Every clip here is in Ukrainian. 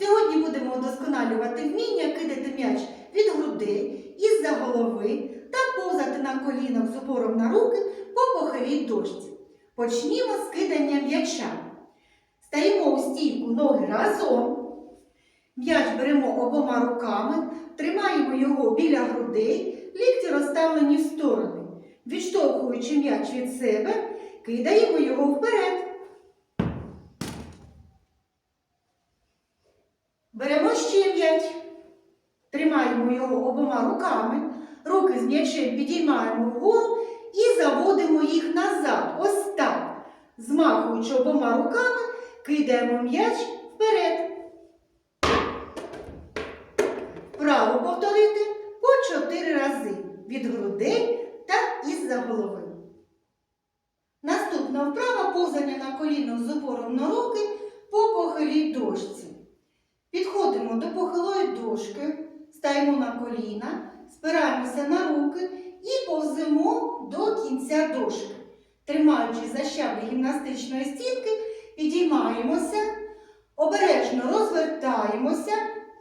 Сьогодні будемо удосконалювати вміння кидати м'яч від грудей, із-за голови та повзати на колінах з упором на руки по похилій дошці. Почнімо з кидання м'яча. Стаємо у стійку ноги разом. М'яч беремо обома руками, тримаємо його біля грудей, лікті розставлені в сторони. Відштовхуючи м'яч від себе, кидаємо його вперед. Беремо ще м'яч. Тримаємо його обома руками, руки з м'ячем підіймаємо вгору і заводимо їх назад. Ось так. Змахуючи обома руками, кидаємо м'яч вперед. Вправо повторити по чотири рази від грудей та із-за голови. Наступна вправа повзання на колінах з опором на руки по похилій дошці. Підходимо до похилої дошки, стаємо на коліна, спираємося на руки і повземо до кінця дошки. Тримаючи за щаблі гімнастичної стінки, підіймаємося, обережно розвертаємося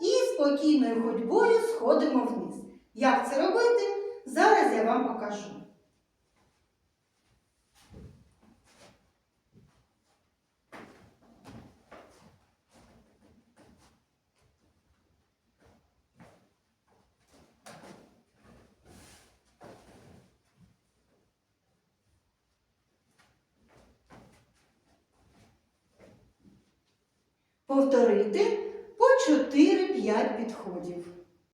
і спокійною ходьбою сходимо вниз. Як це робити? Зараз я вам покажу. Повторити по 4-5 підходів.